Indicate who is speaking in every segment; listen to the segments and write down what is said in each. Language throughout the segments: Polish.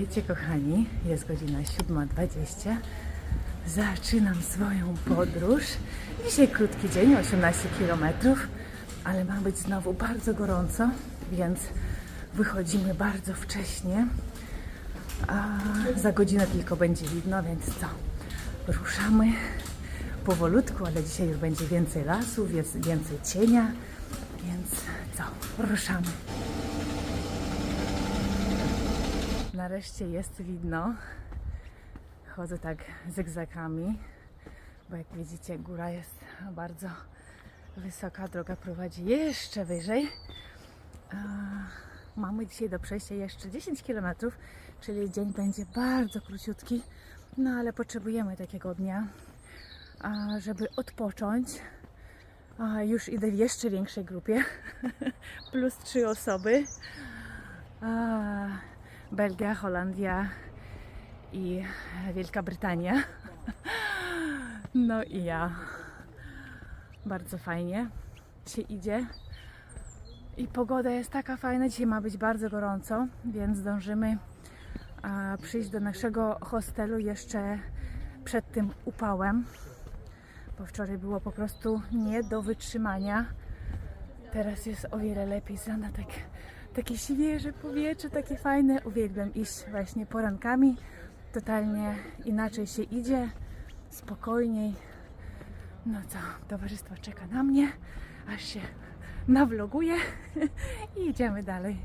Speaker 1: Witajcie kochani, jest godzina 7.20. Zaczynam swoją podróż. Dzisiaj krótki dzień, 18 km, ale ma być znowu bardzo gorąco, więc wychodzimy bardzo wcześnie. A za godzinę tylko będzie widno, więc co? Ruszamy powolutku, ale dzisiaj już będzie więcej lasu, jest więcej cienia, więc co? Ruszamy. Nareszcie jest widno. Chodzę tak zygzakami, bo jak widzicie, góra jest bardzo wysoka, droga prowadzi jeszcze wyżej. Mamy dzisiaj do przejścia jeszcze 10 km, czyli dzień będzie bardzo króciutki, no ale potrzebujemy takiego dnia, żeby odpocząć. A, już idę w jeszcze większej grupie, plus trzy osoby. Belgia, Holandia i Wielka Brytania. No i ja. Bardzo fajnie się idzie. I pogoda jest taka fajna. Dzisiaj ma być bardzo gorąco, więc zdążymy przyjść do naszego hostelu jeszcze przed tym upałem. Bo wczoraj było po prostu nie do wytrzymania. Teraz jest o wiele lepiej. Zana tak, takie świeże powietrze, takie fajne. Uwielbiam iść właśnie porankami. Totalnie inaczej się idzie, spokojniej. No co, towarzystwo czeka na mnie, aż się nawloguję i idziemy dalej.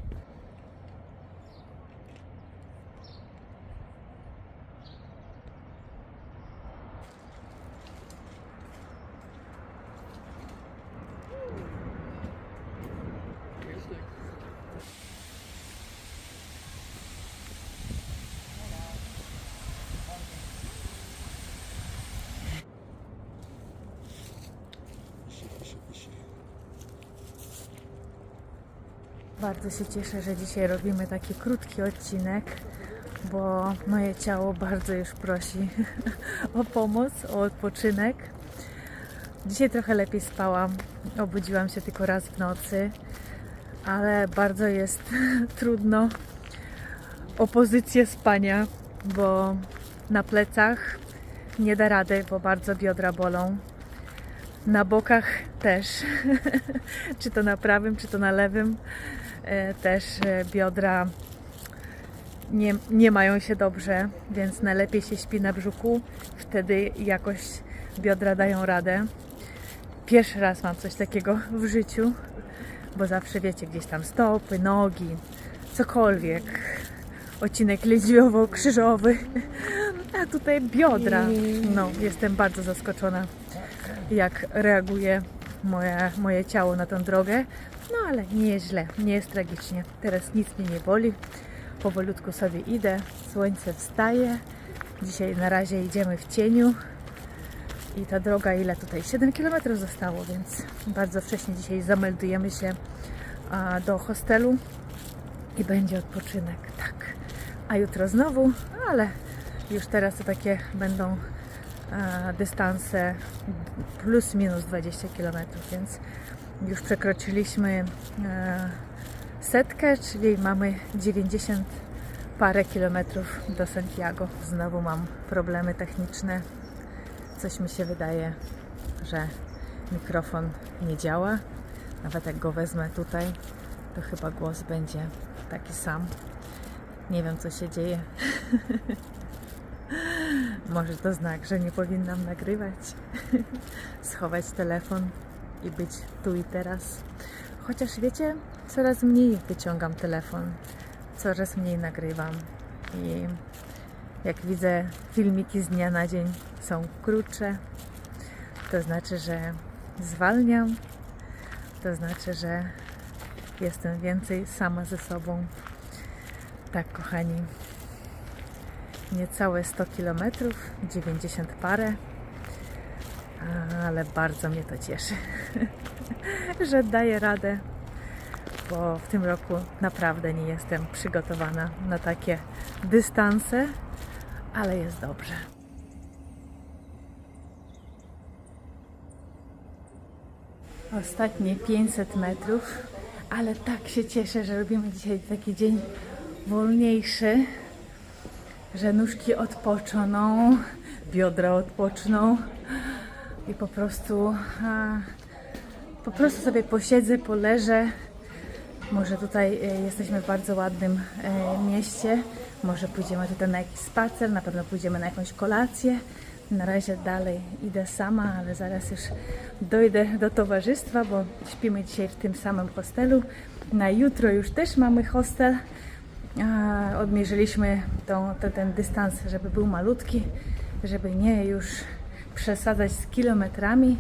Speaker 1: Bardzo się cieszę, że dzisiaj robimy taki krótki odcinek, bo moje ciało bardzo już prosi o pomoc, o odpoczynek. Dzisiaj trochę lepiej spałam. Obudziłam się tylko raz w nocy, ale bardzo jest trudno o pozycję spania, bo na plecach nie da rady, bo bardzo biodra bolą. Na bokach też, czy to na prawym, czy to na lewym, e, też e, biodra nie, nie mają się dobrze, więc najlepiej się śpi na brzuchu, wtedy jakoś biodra dają radę. Pierwszy raz mam coś takiego w życiu, bo zawsze wiecie, gdzieś tam stopy, nogi, cokolwiek, odcinek lędźwiowo-krzyżowy, a tutaj biodra. No, jestem bardzo zaskoczona jak reaguje moje, moje ciało na tę drogę. No ale nie jest źle, nie jest tragicznie. Teraz nic mnie nie boli. Powolutku sobie idę. Słońce wstaje. Dzisiaj na razie idziemy w cieniu. I ta droga, ile tutaj? 7 km zostało, więc bardzo wcześnie dzisiaj zameldujemy się do hostelu i będzie odpoczynek. Tak. A jutro znowu, ale już teraz to takie będą dystanse plus minus 20 km, więc już przekroczyliśmy e, setkę, czyli mamy 90 parę kilometrów do Santiago. Znowu mam problemy techniczne. Coś mi się wydaje, że mikrofon nie działa. Nawet jak go wezmę tutaj, to chyba głos będzie taki sam. Nie wiem, co się dzieje. Może to znak, że nie powinnam nagrywać. Schować telefon i być tu i teraz. Chociaż wiecie, coraz mniej wyciągam telefon, coraz mniej nagrywam. I jak widzę, filmiki z dnia na dzień są krótsze, to znaczy, że zwalniam, to znaczy, że jestem więcej sama ze sobą. Tak, kochani, niecałe 100 km, 90 parę, ale bardzo mnie to cieszy, że daję radę, bo w tym roku naprawdę nie jestem przygotowana na takie dystanse, ale jest dobrze. Ostatnie 500 metrów, ale tak się cieszę, że robimy dzisiaj taki dzień wolniejszy że nóżki odpoczną, biodra odpoczną i po prostu, po prostu sobie posiedzę, poleżę. Może tutaj e, jesteśmy w bardzo ładnym e, mieście. Może pójdziemy tutaj na jakiś spacer, na pewno pójdziemy na jakąś kolację. Na razie dalej idę sama, ale zaraz już dojdę do towarzystwa, bo śpimy dzisiaj w tym samym hostelu. Na jutro już też mamy hostel. Odmierzyliśmy tą, ten dystans, żeby był malutki, żeby nie już przesadzać z kilometrami,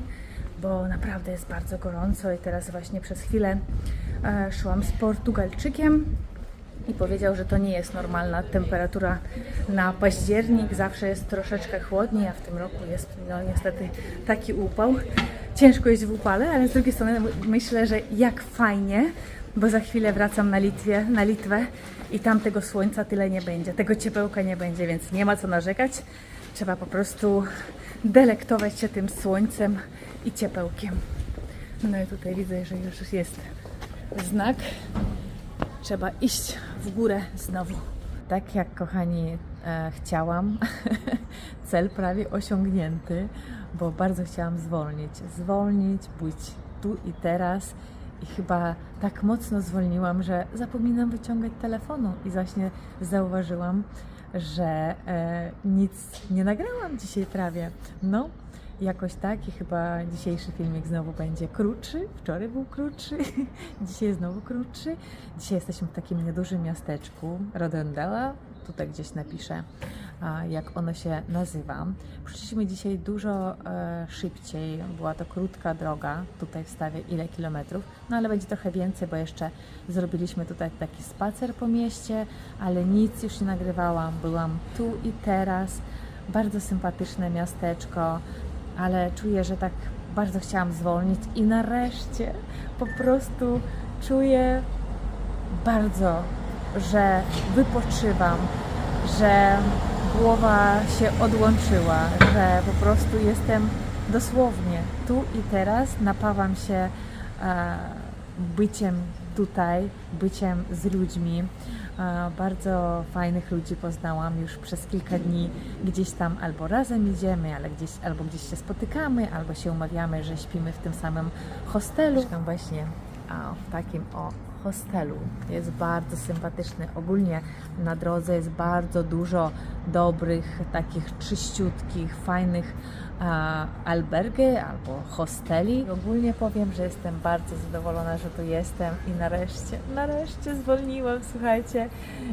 Speaker 1: bo naprawdę jest bardzo gorąco i teraz właśnie przez chwilę e, szłam z Portugalczykiem i powiedział, że to nie jest normalna temperatura na październik, zawsze jest troszeczkę chłodniej, a w tym roku jest no niestety taki upał. Ciężko jest w upale, ale z drugiej strony my- myślę, że jak fajnie, bo za chwilę wracam na, Litwie, na Litwę i tam tego słońca tyle nie będzie, tego ciepełka nie będzie, więc nie ma co narzekać. Trzeba po prostu delektować się tym słońcem i ciepełkiem. No i tutaj widzę, że już jest znak trzeba iść w górę znowu. Tak jak kochani e, chciałam, cel prawie osiągnięty, bo bardzo chciałam zwolnić. Zwolnić, być tu i teraz. I chyba tak mocno zwolniłam, że zapominam wyciągać telefonu. I właśnie zauważyłam, że e, nic nie nagrałam dzisiaj prawie. No, jakoś tak i chyba dzisiejszy filmik znowu będzie krótszy. Wczoraj był krótszy, dzisiaj znowu krótszy. Dzisiaj jesteśmy w takim niedużym miasteczku Rodendela. Tutaj gdzieś napiszę, jak ono się nazywa. Przyszliśmy dzisiaj dużo e, szybciej. Była to krótka droga. Tutaj wstawię ile kilometrów, no ale będzie trochę więcej, bo jeszcze zrobiliśmy tutaj taki spacer po mieście, ale nic już nie nagrywałam. Byłam tu i teraz. Bardzo sympatyczne miasteczko, ale czuję, że tak bardzo chciałam zwolnić i nareszcie po prostu czuję bardzo, że wypoczywam, że głowa się odłączyła, że po prostu jestem dosłownie tu i teraz, napawam się e, byciem tutaj, byciem z ludźmi. E, Bardzo fajnych ludzi poznałam już przez kilka dni. Gdzieś tam albo razem idziemy, ale gdzieś, albo gdzieś się spotykamy, albo się umawiamy, że śpimy w tym samym hostelu. Mieszkam właśnie w takim o hostelu. Jest bardzo sympatyczny. Ogólnie na drodze jest bardzo dużo dobrych, takich czyściutkich, fajnych a, albergy albo hosteli. Ogólnie powiem, że jestem bardzo zadowolona, że tu jestem i nareszcie, nareszcie zwolniłam, słuchajcie.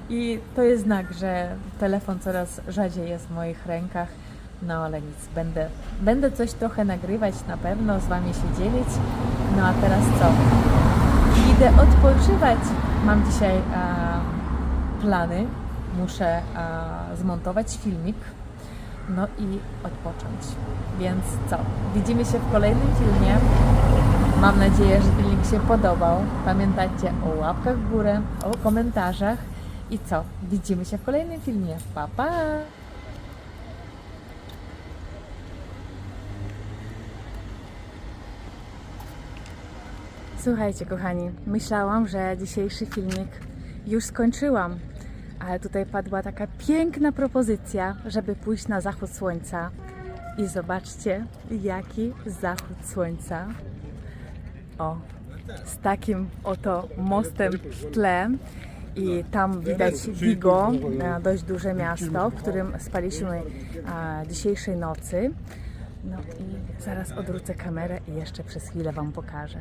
Speaker 1: I to jest znak, że telefon coraz rzadziej jest w moich rękach. No ale nic, będę, będę coś trochę nagrywać na pewno, z Wami się dzielić. No a teraz co? Idę odpoczywać. Mam dzisiaj e, plany. Muszę e, zmontować filmik. No i odpocząć. Więc co? Widzimy się w kolejnym filmie. Mam nadzieję, że filmik się podobał. Pamiętajcie o łapkach w górę, o komentarzach. I co? Widzimy się w kolejnym filmie. Pa, pa! Słuchajcie, kochani, myślałam, że dzisiejszy filmik już skończyłam, ale tutaj padła taka piękna propozycja, żeby pójść na zachód słońca. I zobaczcie, jaki zachód słońca. O, z takim oto mostem w tle. I tam widać Vigo, e, dość duże miasto, w którym spaliśmy dzisiejszej nocy. No i zaraz odwrócę kamerę i jeszcze przez chwilę Wam pokażę.